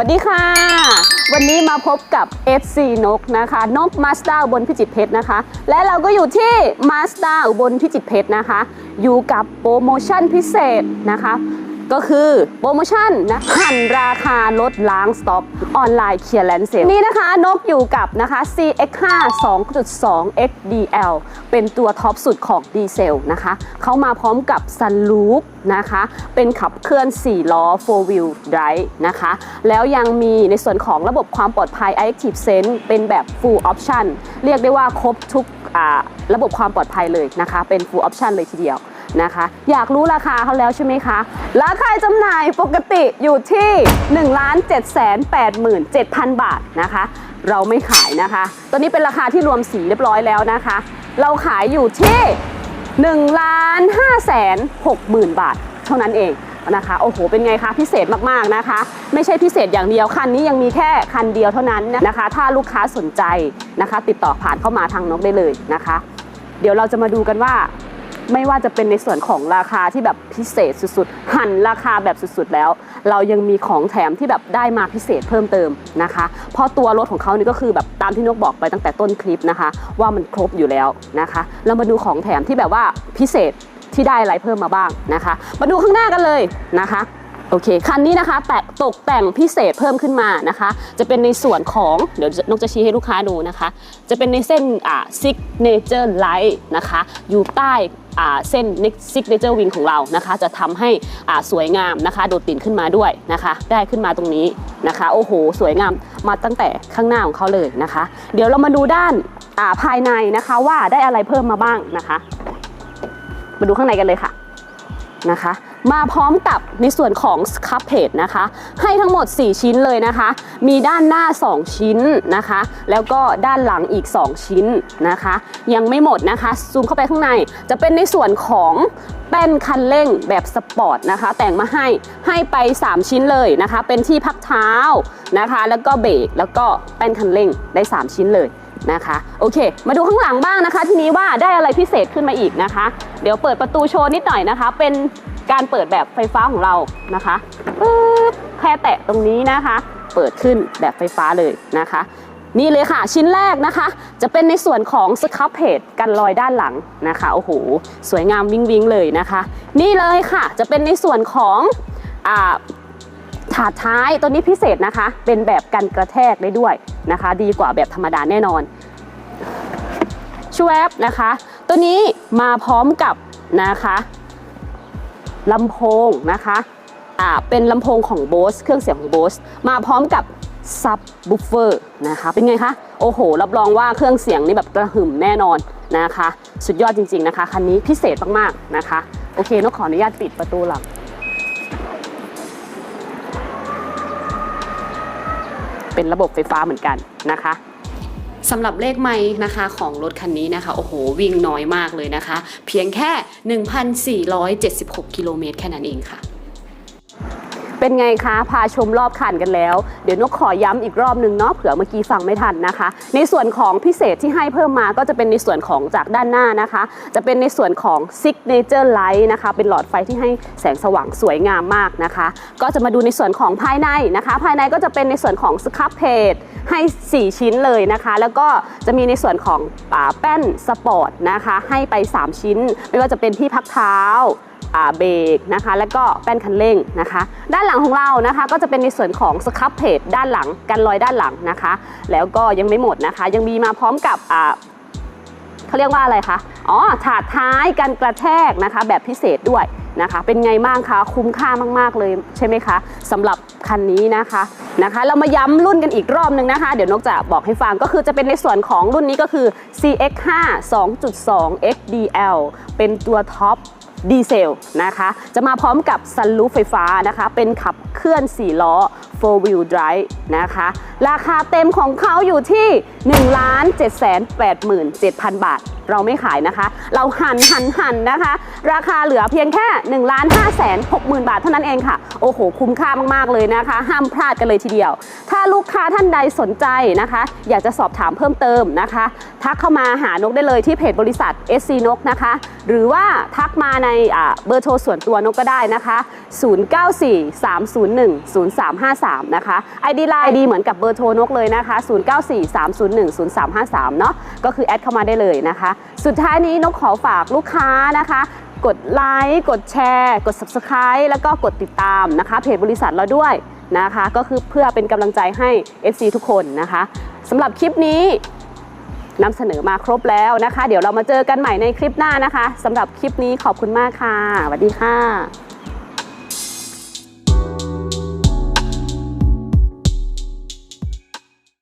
วัสดีค่ะ วันนี้มาพบกับ FC นกนะคะ นกมาส d าอุบนพิจิตรเพชรนะคะ และเราก็อยู่ที่มาส d าอุบนพิจิตรเพชรนะคะ อยู่กับโปรโมชั่นพิเศษนะคะ ก็คือโปรโมชั่นนะหั่นราคาลดล้างสต็อกออนไลน์เคลียร์แลนเซลนี่นะคะนกอยู่กับนะคะ CX5 2.2 XDL เป็นตัวท็อปสุดของดีเซลนะคะเขามาพร้อมกับซันลูปนะคะ เป็นขับเคลื่อน 4 ล้อ 4 wheel drive นะคะ แล้วยังมีในส่วนของระบบความปลอดภัย Active Sense เป็นแบบ full option เรียกได้ว่าครบทุกระบบความปลอดภัยเลยนะคะ เป็น full option เลยทีเดียว นะคะ อยากรู้ราคาเขาแล้วใช่ไหมคะ ราคาจำหน่ายปกติอยู่ที่ 1 7 8 7 0 0 0 บาทนะคะ เราไม่ขายนะคะตอนนี้เป็นราคาที่รวมสีเรียบร้อยแล้วนะคะ เราขายอยู่ที่1ล้าน5แสน6หมื่นบาท เท่านั้นเองนะคะ โอ้โห เป็นไงคะ พิเศษมาก ๆ นะคะ ไม่ใช่พิเศษอย่างเดียว คันนี้ยังมีแค่คันเดียวเท่านั้นนะคะ ถ้าลูกค้าสนใจนะคะ ติดต่อผ่านเข้ามาทางนกได้เลยนะคะ เดี๋ยวเราจะมาดูกันว่า ไม่ว่าจะเป็นในส่วนของราคาที่แบบพิเศษสุดๆ หันราคาแบบสุดๆแล้ว เรายังมีของแถมที่แบบได้มาพิเศษเพิ่มเติมนะคะ เพราะตัวรถของเขานี่ก็คือแบบตามที่นกบอกไปตั้งแต่ต้นคลิปนะคะ ว่ามันครบอยู่แล้วนะคะ เรามาดูของแถมที่แบบว่าพิเศษที่ได้อะไรเพิ่มมาบ้างนะคะ มาดูข้างหน้ากันเลยนะคะ โอเค คันนี้นะคะแตกตกแต่งพิเศษเพิ่มขึ้นมานะคะ จะเป็นในส่วนของ เดี๋ยวนกจะชี้ให้ลูกค้าดูนะคะ จะเป็นในเส้นอ่า signature light นะคะ อยู่ใต้อ่าเส้น signature wing ของเรานะคะ จะทำให้อ่าสวยงามนะคะ โดดเด่นขึ้นมาด้วยนะคะ ได้ขึ้นมาตรงนี้นะคะ โอ้โห สวยงามมาตั้งแต่ข้างหน้าของเขาเลยนะคะ เดี๋ยวเรามาดูด้านอ่าภายในนะคะว่าได้อะไรเพิ่มมาบ้างนะคะ มาดูข้างในกันเลยค่ะนะคะ มาพร้อมกับในส่วนของสครับเพจนะคะ ให้ทั้งหมด 4 ชิ้นเลยนะคะ มีด้านหน้า 2 ชิ้นนะคะ แล้วก็ด้านหลังอีก 2 ชิ้นนะคะ ยังไม่หมดนะคะ ซูมเข้าไปข้างใน จะเป็นในส่วนของแป้นคันเร่งแบบสปอร์ตนะคะ แต่งมาให้ให้ไป 3 ชิ้นเลยนะคะ เป็นที่พักเท้านะคะ แล้วก็เบรกแล้วก็แป้นคันเร่งได้ 3 ชิ้นเลยนะคะโอเค มาดูข้างหลังบ้างนะคะ ทีนี้ว่าได้อะไรพิเศษขึ้นมาอีกนะคะ เดี๋ยวเปิดประตูโชว์นิดหน่อยนะคะ เป็น การเปิดแบบไฟฟ้าของเรานะคะปึ๊บแค่แตะตรงนี้นะคะ เปิดขึ้นแบบไฟฟ้าเลยนะคะ นี่เลยค่ะชิ้นแรกนะคะ จะเป็นในส่วนของสครับเพจกันรอยด้านหลังนะคะโอ้โหสวยงามวิงวิงเลยนะคะ นี่เลยค่ะจะเป็นในส่วนของอ่าถาดท้ายตัวนี้พิเศษนะคะ เป็นแบบกันกระแทกได้ด้วยนะคะ ดีกว่าแบบธรรมดาแน่นอนชวบนะคะ ตัวนี้มาพร้อมกับนะคะ ลำโพงนะคะอ่าเป็นลำโพงของ Bose เครื่องเสียงของ Bose มาพร้อมกับซับบูฟเฟอร์นะคะเป็นไงคะ โอ้โห รับรองว่าเครื่องเสียงนี่แบบกระหึ่มแน่นอนนะคะ สุดยอดจริง ๆนะคะ คันนี้พิเศษมากๆนะคะ โอเคนกขออนุญาตปิดประตูหลังเป็นระบบไฟฟ้าเหมือนกันนะคะ สำหรับเลขไม้นะคะของรถคันนี้นะคะโอ้โหวิ่งน้อยมากเลยนะคะ เพียงแค่ 1,476 กิโลเมตรแค่นั้นเองค่ะ เป็นไงคะ พาชมรอบคันกันแล้ว เดี๋ยวนกขอย้ำอีกรอบหนึ่งเนาะเผื่อเมื่อกี้ฟังไม่ทันนะคะ ในส่วนของพิเศษที่ให้เพิ่มมาก็จะเป็นในส่วนของจากด้านหน้านะคะ จะเป็นในส่วนของ Signature Light นะคะ เป็นหลอดไฟที่ให้แสงสว่างสวยงามมากนะคะ ก็จะมาดูในส่วนของภายในนะคะ ภายในก็จะเป็นในส่วนของสครับเพจให้ 4 ชิ้นเลยนะคะ แล้วก็จะมีในส่วนของอ่าแป้นสปอร์ตนะคะ ให้ไป 3 ชิ้น ไม่ว่าจะเป็นที่พักเท้า เบรกนะคะ แล้วก็แป้นคันเร่งนะคะ ด้านหลังของเรานะคะ ก็จะเป็นในส่วนของสครับเพจด้านหลังกันรอยด้านหลังนะคะ แล้วก็ยังไม่หมดนะคะ ยังมีมาพร้อมกับเขาเรียกว่าอะไรคะ อ๋อ ถาดท้ายกันกระแทกนะคะ แบบพิเศษด้วยนะคะ เป็นไงบ้างคะ คุ้มค่ามาก ๆ เลยใช่ไหมคะสำหรับคันนี้นะคะนะคะ เรามาย้ำรุ่นกันอีกรอบหนึ่งนะคะ เดี๋ยวนกจะบอกให้ฟังก็คือจะเป็นในส่วนของรุ่นนี้ก็คือ CX5 2.2 XDL เป็นตัวท็อป ดีเซลนะคะ จะมาพร้อมกับซันลูฟไฟฟ้านะคะ เป็นขับเคลื่อน 4 ล้อ 4 wheel drive นะคะ ราคาเต็มของเขาอยู่ที่ 1 7 8 7 0 0 0 บาท เราไม่ขายนะคะ เราหันหันหันนะคะ ราคาเหลือเพียงแค่1 5 6 0 0 0 0 บาทเท่านั้นเองค่ะ โอ้โห คุ้มค่ามาก ๆ เลยนะคะ ห้ามพลาดกันเลยทีเดียว ถ้าลูกค้าท่านใดสนใจนะคะ อยากจะสอบถามเพิ่มเติมนะคะ ทักเข้ามาหานกได้เลยที่เพจบริษัท SC นกนะคะ หรือว่าทักมาในเบอร์โทรส่วนตัวนกก็ได้นะคะ 0943010353 นะคะ ID ไลน์ ID เหมือนกับเบอร์อร์โทรนกเลยนะคะ 0943010353 เนาะก็คือแอดเข้ามาได้เลยนะคะ สุดท้ายนี้นกขอฝากลูกค้านะคะ กดไลค์กดแชร์ กด Subscribe แล้วก็กดติดตามนะคะ เพจบริษัทเราด้วยนะคะ ก็คือเพื่อเป็นกำลังใจให้ FC ทุกคนนะคะสำหรับคลิปนี้นำเสนอมาครบแล้วนะคะ เดี๋ยวเรามาเจอกันใหม่ในคลิปหน้านะคะสำหรับคลิปนี้ขอบคุณมากค่ะสวัสดีค่ะ